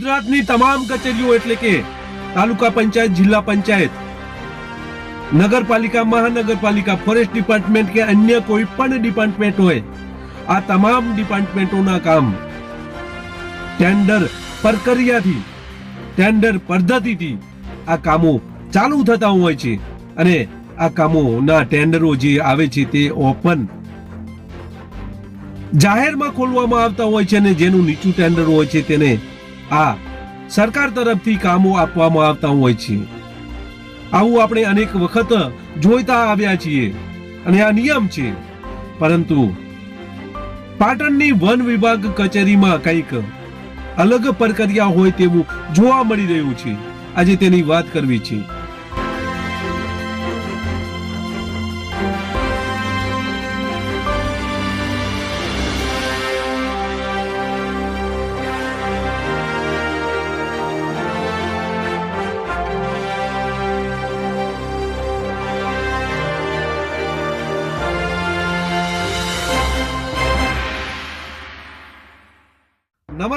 ગુજરાતની તમામ કચેરીઓ એટલે કે તાલુકા પંચાયત, જિલ્લા પંચાયત, નગરપાલિકા, મહાનગરપાલિકા, ફોરેસ્ટ ડિપાર્ટમેન્ટ કે અન્ય કોઈ પણ ડિપાર્ટમેન્ટ હોય, આ તમામ ડિપાર્ટમેન્ટોના કામ ટેન્ડર પ્રક્રિયાથી, ટેન્ડર પદ્ધતિથી આ કામો ચાલુ થતા હોય છે અને આ કામોના ટેન્ડરો જે આવે છે તે ઓપન જાહેરમાં ખોલવામાં આવતા હોય છે અને જેનું નીચું ટેન્ડર હોય છે તેને આ સરકાર તરફથી કામો આપવામાં આવતા હોય છે. આવું આપણે અનેક વખત જોઈતા આવ્યા છીએ અને આ નિયમ છે. પરંતુ પાટણની વન વિભાગ કચેરીમાં કંઈક અલગ પ્રક્રિયા હોય તેવું જોવા મળી રહ્યું છે. આજે તેની વાત કરવી છે.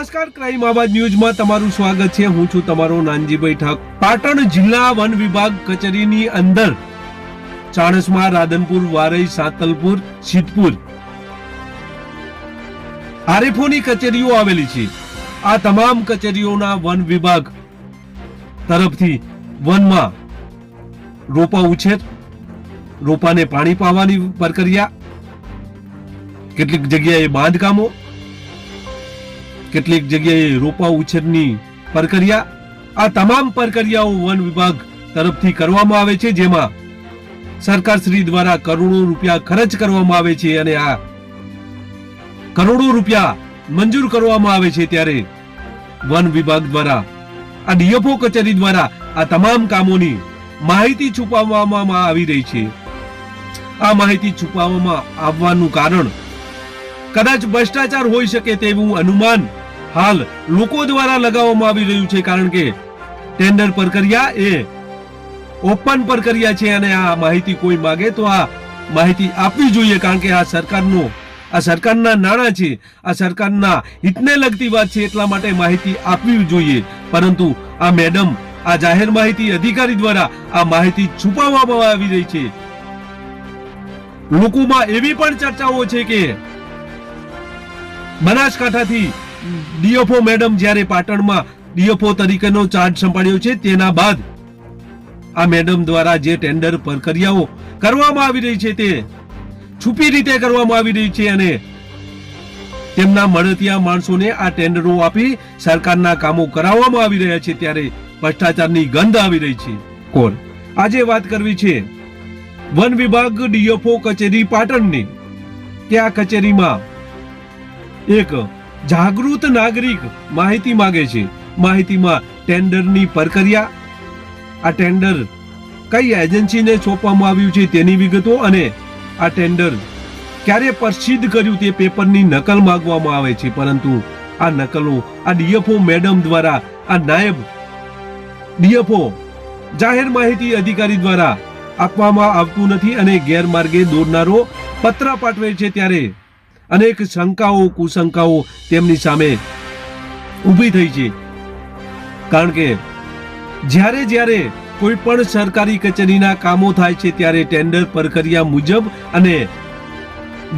નમસ્કાર, ક્રાઇમ આવાજ ન્યૂઝમાં તમારું સ્વાગત છે. હું છું તમારો નાનજીભાઈ ઠાક પાટણ જિલ્લા વન વિભાગ કચેરીની અંદર ચાણસમા રાધનપુર, વારઈ, સાતલપુર, સિદ્ધપુર આરેફોની કચેરીઓ આવેલી છે. આ તમામ કચેરીઓના વન વિભાગ તરફથી વનમાં રોપા ઉછેર, રોપાને પાણી પાવાની પ્રક્રિયા, કેટલીક જગ્યાએ બાંધકામો કેટલીક જગ્યાએ રોપા ઉછેરની પ્રક્રિયા, આ તમામ પ્રક્રિયાઓ વન વિભાગ તરફથી કરવામાં આવે છે, જેમાં સરકાર શ્રી દ્વારા કરોડો રૂપિયા ખર્ચ કરવામાં આવે છે અને આ કરોડો રૂપિયા મંજૂર કરવામાં આવે છે ત્યારે વન વિભાગ દ્વારા, આ ડીએફઓ કચેરી દ્વારા આ તમામ કામોની માહિતી છુપાવવામાં આવી રહી છે. આ માહિતી છુપાવવામાં આવવાનું કારણ કદાચ ભ્રષ્ટાચાર હોઈ શકે તેવું અનુમાન હાલ લોકો દ્વારા લગાવવામાં આવી રહ્યું છે કારણ કે ટેન્ડર પ્રક્રિયા એ ઓપન પ્રક્રિયા છે અને આ માહિતી કોઈ માગે તો આ માહિતી આપવી જોઈએ કારણ કે આ સરકારનો આ સરકારના નાણાં છે, આ સરકારના હિતને લગતી વાત છે એટલા માટે માહિતી આપવી જોઈએ. પરંતુ આ મેડમ, આ જાહેર માહિતી અધિકારી દ્વારા આ માહિતી છુપાવવામાં આવી રહી છે. લોકોમાં એવી પણ ચર્ચાઓ છે કે બનાસકાંઠાથી ડીએફઓ મેડમ જ્યારે પાટણમાં ડીએફઓ તરીકેનો ચાર્જ સંભાળ્યો છે, તેના બાદ આ મેડમ દ્વારા જે ટેન્ડર પ્રક્રિયાઓ કરવામાં આવી રહી છે તે છુપી રીતે કરવામાં આવી રહી છે અને તેમના મળતિયા માણસોને આ ટેન્ડરો આપી સરકારના કામો કરાવવામાં આવી રહ્યા છે ત્યારે ભ્રષ્ટાચારની ગંધ આવી રહી છે. કોણ? આજે વાત કરવી છે વન વિભાગ ડીએફઓ કચેરી પાટણની, કે આ કચેરીમાં એક જાગૃત નાગરિક માહિતી માંગે છે. માહિતીમાં ટેન્ડરની પ્રક્રિયા, આ ટેન્ડર કઈ એજન્સીને સોંપવામાં આવ્યું છે તેની વિગતો અને આ ટેન્ડર ક્યારે પ્રસિદ્ધ કર્યું તે પેપરની નકલ માગવામાં આવે છે. પરંતુ આ નકલો આ ડીએફઓ મેડમ દ્વારા, આ નાયબ ડીએફઓ જાહેર માહિતી અધિકારી દ્વારા આપવામાં આવતું નથી અને ગેરમાર્ગે દોરનારો પત્ર પાઠવે છે ત્યારે અનેક શંકાઓ, કુશંકાઓ તેમની સામે ઊભી થઈ છે. કારણ કે જ્યારે જ્યારે કોઈ પણ સરકારી કચેરીના કામો થાય છે, ત્યારે ટેન્ડર પ્રક્રિયા મુજબ અને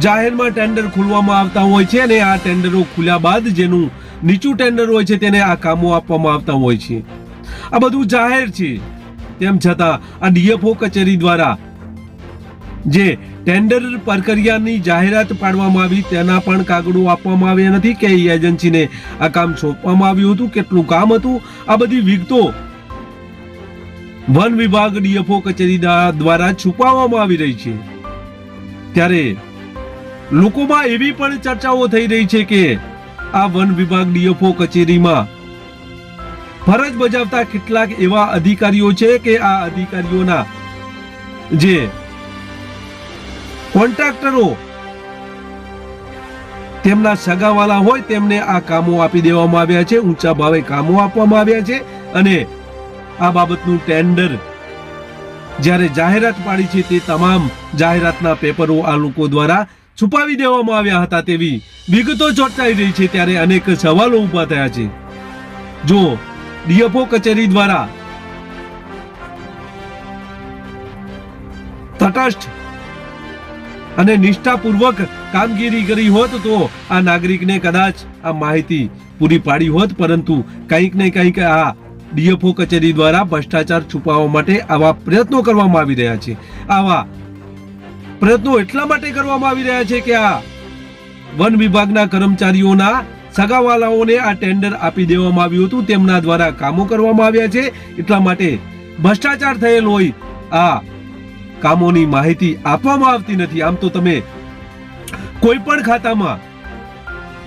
જાહેરમાં ટેન્ડર ખોલવામાં આવતા હોય છે અને આ ટેન્ડરો ખુલ્યા બાદ જેનું નીચું ટેન્ડર હોય છે, તેને આ કામો આપવામાં આવતા હોય છે. આ બધું જાહેર છે. તેમ છતાં આ ડીએફઓ કચેરી દ્વારા જે ટેન્ડર પ્રક્રિયાની જાહેરાત પાડવામાં આવી, તેના પણ કાગળો આપવામાં આવ્યા નથી. કે એ એજન્સીને આ કામ સોંપવામાં આવ્યું હતું, કેટલું કામ હતું, આ બધી વિગતો વન વિભાગ ડીએફઓ કચેરી દ્વારા છુપાવવામાં આવી રહી છે. ત્યારે લોકોમાં એવી પણ ચર્ચાઓ થઈ રહી છે કે આ વન વિભાગ ડીએફઓ કચેરીમાં ફરજ બજાવતા કેટલાક એવા અધિકારીઓ છે કે આ અધિકારીઓના જે કોન્ટ્રાક્ટરો તેમના સગાવાલા હોય તેમને આ કામો આપી દેવામાં આવ્યા છે, ઊંચા ભાવે કામો આપવામાં આવ્યા છે અને આ બાબતનું ટેન્ડર જ્યારે જાહેરાત પાડી છે તે તમામ જાહેરાતના પેપરો આ લોકો દ્વારા છુપાવી દેવામાં આવ્યા હતા તેવી વિગતો ચોંટાઈ રહી છે ત્યારે અનેક સવાલો ઊભા થયા છે. જો ડીએફઓ કચેરી દ્વારા તટસ્થ અને નિષ્ઠાપૂર્વક કામગીરી કરી હોત તો આ નાગરિકને કદાચ આ માહિતી પૂરી પાડી હોત, પરંતુ કંઈક ને કંઈક આ ડીએફઓ કચેરી દ્વારા ભ્રષ્ટાચાર છુપાવવા માટે આવા પ્રયત્નો કરવામાં આવી રહ્યા છે. આવા પ્રયત્નો એટલા માટે કરવામાં આવી રહ્યા છે કે આ વન વિભાગના કર્મચારીઓના સગાવાલાઓને આ ટેન્ડર આપી દેવામાં આવ્યું હતું. તેમના દ્વારા કામો કરવામાં આવ્યા છે. એટલા માટે ભ્રષ્ટાચાર થયેલ હોય આ કામોની માહિતી આપવામાં આવતી નથી. આમ તો તમે કોઈ પણ ખાતામાં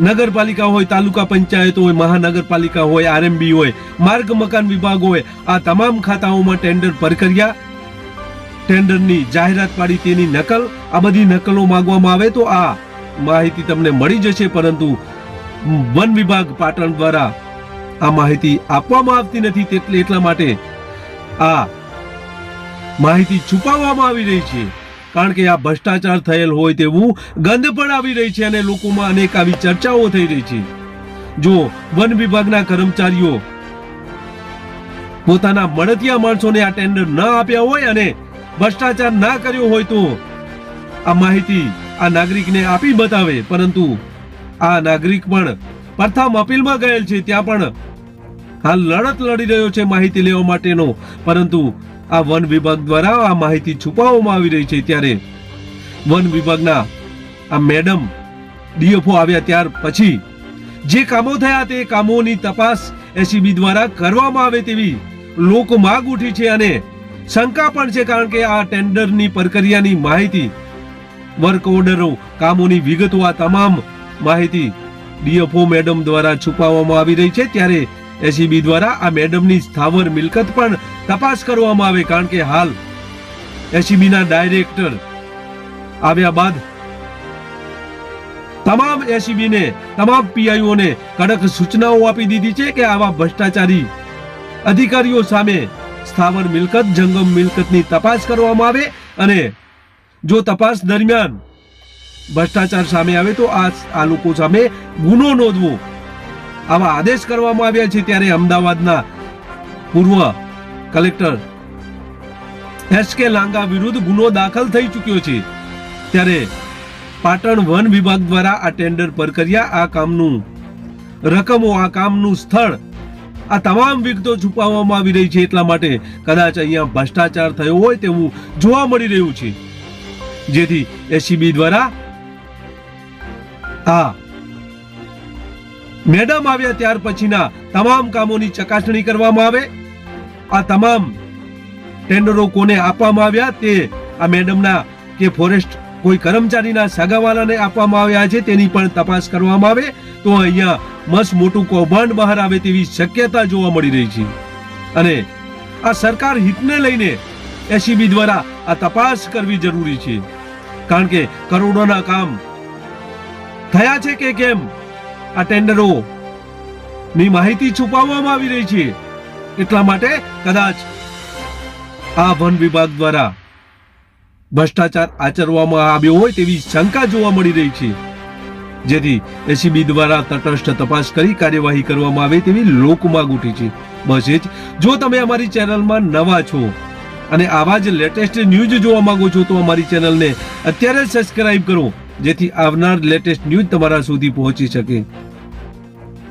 નગરપાલિકા હોય, તાલુકા પંચાયત હોય, મહાનગરપાલિકા હોય, આરએમબી હોય, માર્ગ મકાન વિભાગ હોય, આ તમામ ખાતાઓમાં ટેન્ડર પ્રક્રિયા ટેન્ડરની જાહેરાત પાડી, તેની નકલ, આ બધી નકલો માંગવામાં આવે તો આ માહિતી તમને મળી જશે, પરંતુ વન વિભાગ પાટણ દ્વારા આ માહિતી આપવામાં આવતી નથી. તેટલે એટલા માટે આ માહિતી છુપાવવામાં આવી રહી છે. કારણ કે આ ભ્રષ્ટાચાર થયેલ હોય તેવું ગંધ પણ આવી રહી છે અને લોકોમાં અનેક આવી ચર્ચાઓ થઈ રહી છે. જો વન વિભાગના કર્મચારીઓ પોતાના મળતિયા માણસોને આ ટેન્ડર ન આપ્યા હોય અને ભ્રષ્ટાચાર ના કર્યો હોય તો આ માહિતી આ નાગરિકને આપી બતાવે. પરંતુ આ નાગરિક પણ પ્રથમ અપીલમાં ગયેલ છે. ત્યાં પણ હાલ લડત લડી રહ્યો છે માહિતી લેવા માટેનો. પરંતુ આ વન વિભાગ દ્વારા આ માહિતી છુપાવવામાં આવી રહી છે ત્યારે વન વિભાગના આ મેડમ ડીએફઓ આવ્યા ત્યાર પછી જે કામો થયા તે કામોની તપાસ એસીબી દ્વારા કરવામાં આવે તેવી લોક માગ ઉઠી છે અને શંકા પણ છે કારણ કે આ ટેન્ડરની પ્રક્રિયાની માહિતી, વર્ક ઓર્ડરો, કામોની વિગતો આ તમામ માહિતી ડીએફઓ મેડમ દ્વારા છુપાવવામાં આવી રહી છે. ત્યારે એસીબી દ્વારા આ મેડમની સ્થાવર મિલકત પણ તપાસ કરવામાં આવે કારણ કે હાલ એસીબીના ડાયરેક્ટર આવ્યા બાદ તમામ એસીબીને તમામ પીઆઈઓને કડક સૂચનાઓ આપી દીધી છે કે આવા ભ્રષ્ટાચારી અધિકારીઓ સામે સ્થાવર મિલકત, જંગમ મિલકતની તપાસ કરવામાં આવે અને જો તપાસ દરમિયાન ભ્રષ્ટાચાર સામે આવે તો આ આ લોકો સામે ગુનો નોંધવો આવા આદેશ કરવામાં આવ્યા છે ત્યારે અમદાવાદના પૂર્વ કલેક્ટર એસ કે લાંગા વિરુદ્ધ ગુનો દાખલ થઈ ચૂક્યો છે. ત્યારે પાટણ વન વિભાગ દ્વારા આ ટેન્ડર પર કર્યા આ કામનું રકમો, આ કામનું સ્થળ, આ તમામ વિગતો છુપાવવામાં આવી રહી છે. એટલા માટે કદાચ અહીંયા ભ્રષ્ટાચાર થયો હોય તેવું જોવા મળી રહ્યું છે. જેથી એસીબી દ્વારા આ મેડમ આવ્યા ત્યાર પછીના તમામ કામોની ચકાસણી કરવામાં આવે. આ તમામ ટેન્ડરો કોને આપવામાં આવ્યા તે આ મેડમના કે ફોરેસ્ટ કોઈ કર્મચારીના સગાવાલાને આપવામાં આવ્યા છે તેની પણ તપાસ કરવામાં આવે. તો અહીંયા મસ્ત મોટું કૌભાંડ બહાર આવે તેવી શક્યતા જોવા મળી રહી છે. અને આ સરકાર હિતને લઈને એસીબી દ્વારા આ તપાસ કરવી જરૂરી છે. કારણ કે કરોડોના કામ થયા છે કે કેમ? આ ટેન્ડરો. ની માહિતી છુપાવવામાં આવી રહી છે. એટલા માટે કદાચ આ વન વિભાગ દ્વારા ભ્રષ્ટાચાર આચરવામાં આવ્યો હોય તેવી શંકા જોવા મળી રહી છે. જેથી એસીબી દ્વારા તટસ્થ તપાસ કરી કાર્યવાહી કરવામાં આવે તેવી લોકમાંગ ઉઠી છે. બસ એ જ. જો તમે અમારી ચેનલમાં નવા છો અને આવા જ લેટેસ્ટ ન્યૂઝ જોવા માંગો છો તો અમારી ચેનલને અત્યારે જ સબસ્ક્રાઇબ કરો. જેથી આવનાર લેટેસ્ટ ન્યૂઝ તમારા સુધી પહોંચી શકે.